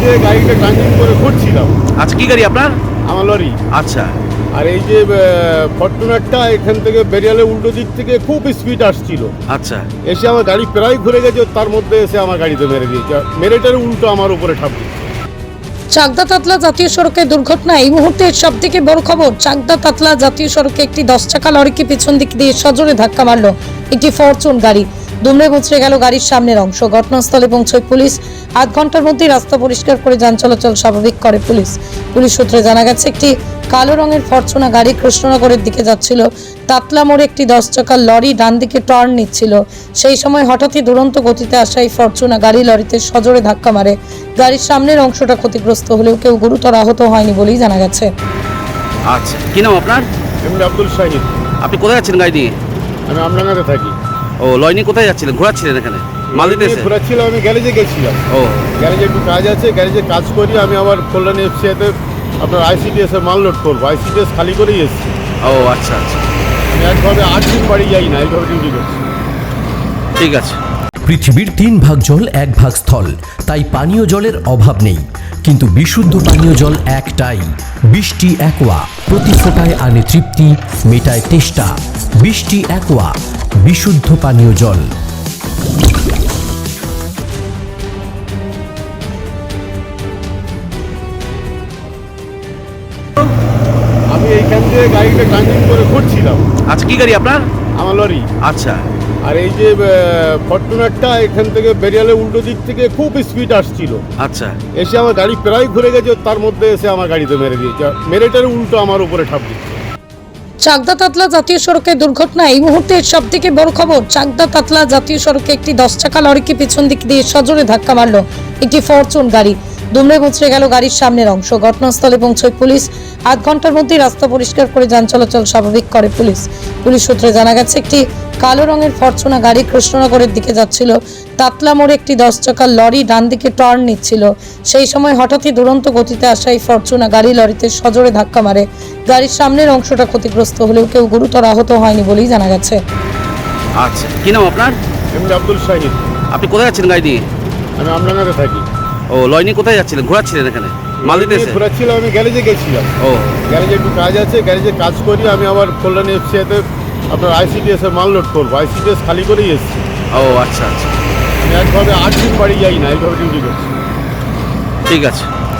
দিয়ে গাড়িটা টার্নিং করে ঘুরছিলাম। আচ্ছা কি গাড়ি আপনার? আমার লরি। আচ্ছা। আর এই যে ফরচুনারটা এখান থেকে বেরিয়ালে উল্টো দিক থেকে খুব স্পিড আসছিল। আচ্ছা। এসে আমার গাড়ি প্রায় ঘুরে গেছে তার মধ্যে এসে আমার গাড়িতে মেরে দিয়েছে। মেরেটার উল্টো আমার উপরে ঠাপ। চাকদা তাতলা জাতীয় সড়কে দুর্ঘটনা এই মুহূর্তে সব থেকে বড় খবর চাকদা তাতলা জাতীয় সড়কে একটি দশ চাকা লরিকে পেছন দিক দিয়ে সজোরে ধাক্কা মারল একটি ফরচুন গাড়ি। দুমড়ে মুচড়ে গেল গাড়ির সামনের অংশ। ঘটনাস্থলে পৌঁছয় পুলিশ। আধ ঘণ্টার মধ্যে রাস্তা পরিষ্কার করে যান চলাচল স্বাভাবিক করে পুলিশ। পুলিশ সূত্রে জানা গেছে একটি কালো রঙের ফরচুনা গাড়ি কৃষ্ণনগরের দিকে যাচ্ছিল। তাতলা মোড়ে একটি দশ চাকার লরি ডান দিকে টার্ন নিচ্ছিল। সেই সময় হঠাৎই দুরন্ত গতিতে আসা এই ফরচুনা গাড়ি লরিতে সজোরে ধাক্কা মারে। গাড়ির সামনের অংশটা ক্ষতিগ্রস্ত হলেও কেউ গুরুতর আহত হয়নি বলেই জানা গেছে। আচ্ছা কি নাম আপনার? এমনি আব্দুল শাহিদ আপনি কোথায় যাচ্ছেন গাড়ি নিয়ে? আমি আমডাঙ্গাতে থাকি। ও লয়নি কোথায় যাচ্ছিলেন? ঘোরাচ্ছিলেন এখানে? মাল এসে? ঘুরাচ্ছিলাম আমি গ্যারেজে গেছিলাম। ও। গ্যারেজে একটু কাজ আছে গ্যারেজে কাজ করি আমি আবার কল্যাণী এফসিয়াতে আপনার আইসিডিএস এর মাল লোড করব। আইসিডিএস খালি করেই এসেছি। ও আচ্ছা আচ্ছা। আমি একভাবে আট দিন বাড়ি যাই না এইভাবে ডিউটি করছি। ঠিক আছে। পৃথিবীর তিন ভাগ জল এক ভাগ স্থল। তাই পানীয় জলের অভাব নেই। কিন্তু বিশুদ্ধ পানীয় জল একটাই। বৃষ্টি একোয়া প্রতি ফোটায় আনে তৃপ্তি মেটায় তেষ্টা। বৃষ্টি একোয়া বিশুদ্ধ পানীয় জল। আমি এইখান দিয়ে গাড়িটা টার্নিং করে ঘুরছিলাম। আচ্ছা কি গাড়ি আপনার? আমার লরি। আচ্ছা। আর এই যে ফরচুনারটা এখান থেকে বেরিয়ালে উল্টো দিক থেকে খুব স্পিড আসছিল। আচ্ছা। এসে আমার গাড়ি প্রায় ঘুরে গেছে তার মধ্যে এসে আমার গাড়িতে মেরে দিয়েছে। মেরেটার উল্টো আমার উপরে ঠাপ দিচ্ছে চাকদা তাতলা জাতীয় সড়কে দুর্ঘটনা এই মুহূর্তে সব থেকে বড় খবর চাকদা তাতলা জাতীয় সড়কে একটি দশ চাকা লরিকে পেছন দিক দিয়ে সজোরে ধাক্কা মারল একটি ফরচুন গাড়ি। দুমড়ে মুচড়ে গেল গাড়ির সামনের অংশ। ঘটনাস্থলে পৌঁছয় পুলিশ। আধ ঘণ্টার মধ্যে রাস্তা পরিষ্কার করে যান চলাচল স্বাভাবিক করে পুলিশ। পুলিশ সূত্রে জানা গেছে একটি কালো রঙের ফরচুনা গাড়ি কৃষ্ণনগরের দিকে যাচ্ছিল। তাতলা মোড়ে একটি দশ চাকার লরি ডান দিকে টার্ন নিচ্ছিল। সেই সময় হঠাৎই দুরন্ত গতিতে আসা এই ফরচুনা গাড়ি লরিতে সজোরে ধাক্কা মারে। গাড়ির সামনের অংশটা ক্ষতিগ্রস্ত হলেও কেউ গুরুতর আহত হয়নি বলেই জানা গেছে। আচ্ছা কি নাম আপনার? এমনি আব্দুল শাহিদ আপনি কোথায় যাচ্ছেন গাড়ি নিয়ে? আমি আমডাঙ্গাতে থাকি। ও লয়নি কোথায় যাচ্ছিলেন? ঘোরাচ্ছিলেন এখানে? মাল এসে? ঘুরাচ্ছিলাম আমি গ্যারেজে গেছিলাম। ও। গ্যারেজে একটু কাজ আছে গ্যারেজে কাজ করি আমি আবার কল্যাণী এফসিআইতে আপনার আইসিডিএস এর মাল লোড করব। আইসিডিএস খালি করেই এসেছি। ও আচ্ছা আচ্ছা। আমি একভাবে আট দিন বাড়ি যাই না এইভাবে ডিউটি করছি। ঠিক আছে।